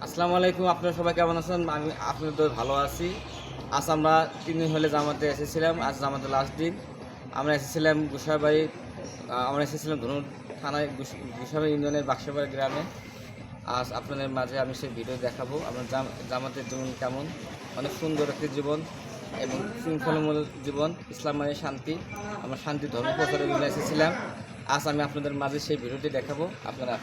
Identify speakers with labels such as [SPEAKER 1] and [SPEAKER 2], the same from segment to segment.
[SPEAKER 1] আসসালামু আলাইকুম, আপনারা সবাই কেমন আছেন? আমি আপনাদের ভালো আছি। আজ আমরা তিন দিন হলে জামাতে এসেছিলাম, আজ জামাতে লাস্ট দিন। আমরা এসেছিলাম গুসাবাড়ি আমরা এসেছিলাম ধনুর থানায় গুসাবাড়ি ইউনিয়নের বাক্সাবাড়ি গ্রামে। আজ আপনাদের মাঝে আমি সেই ভিডিও দেখাবো। আমার জাম- জামাতের জীবন কেমন? অনেক সুন্দর একটি জীবন এবং শৃঙ্খলামূলক জীবন, ইসলাম মানে শান্তি। আমরা শান্তি, ধর্ম প্রচারের জন্য এসেছিলাম। আজ আমি আপনাদের মাঝে সেই ভিডিওটি দেখাবো। আপনারা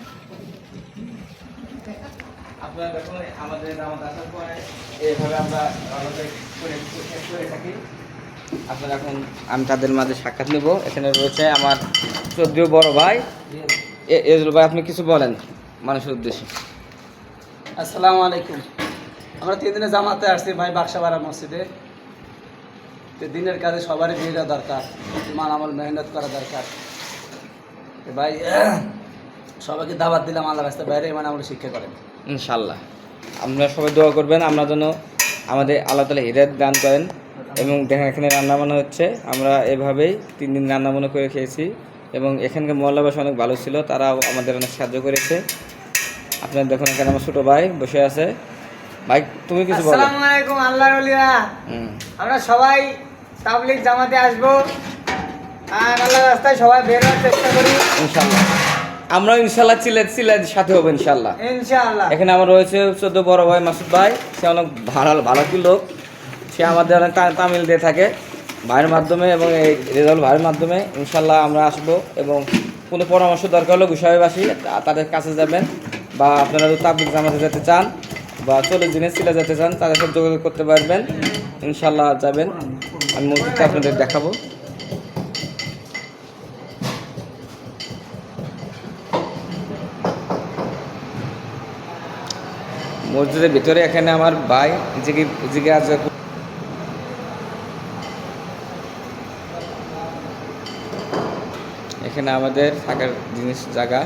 [SPEAKER 1] আপনারা দেখুন আমাদের জামাত আসার পরে এইভাবে আমরা করে থাকি, আপনারা এখন আমি তাদের মাঝে সাক্ষাৎ নেব। এখানে রয়েছে আমার চোদ্দীয় বড় ভাই। এজল ভাই, আপনি কিছু বলেন মানুষের উদ্দেশ্যে?
[SPEAKER 2] আসসালামু আলাইকুম। আমরা তিন দিনে জামাতে আসছি ভাই বাক্সাবাড়া মসজিদে। তো দিনের কাজে সবারই ভিড়া দরকার ইমান আমল মেহনত করা দরকার। ভাই, সবাইকে দাবাত দিলাম আল্লাহ রাস্তায় বাইরে ইমান আমল শিক্ষা করেন।
[SPEAKER 1] ইনশাল্লাহ আপনারা সবাই দোয়া করবেন আমরা যেন আমাদের আল্লাহ তালা হৃদায়ত দান করেন এবং দেখেন এখানে রান্না বান্না হচ্ছে। আমরা এভাবেই তিন দিন রান্না বান্না করে খেয়েছি এবং এখানকার মহল্লাবাসী অনেক ভালো ছিল তারাও আমাদের অনেক সাহায্য করেছে। আপনারা দেখুন এখানে আমার ছোটো ভাই বসে আছে। ভাই তুমি কিছু বলো।
[SPEAKER 3] আসসালামু আলাইকুম আল্লাহর আমরা সবাই তাবলিক জামাতে আসব। আর আল্লাহর রাস্তায় সবাই বের হওয়ার চেষ্টা করি।
[SPEAKER 1] ইনশাল্লাহ আমরাও ইনশাল্লাহ চিলে চিলে সাথে হব ইনশাল্লাহ। এখানে আমার রয়েছে চোদ্দ বড় ভাই মাসুদ ভাই সে অনেক ভালো ভালো একটি লোক। সে আমাদের অনেক তামিল দিয়ে থাকে। ভাইয়ের মাধ্যমে এবং এই রেজাল্ট ভাইয়ের মাধ্যমে ইনশাল্লাহ আমরা আসব এবং কোনো পরামর্শ দরকার হলে বিষয়বাসী তাদের কাছে যাবেন বা আপনারা যদি তাবলিক জামাতে যেতে চান বা চল্লিশ দিনে সিলে যেতে চান তাদের সাথে যোগাযোগ করতে পারবেন। ইনশাল্লাহ যাবেন। আমি মসজিদটা আপনাদের দেখাবো। মসজিদের ভিতরে এখানে আমার ভাই আছে এখানে আমাদের থাকার জিনিস জায়গা।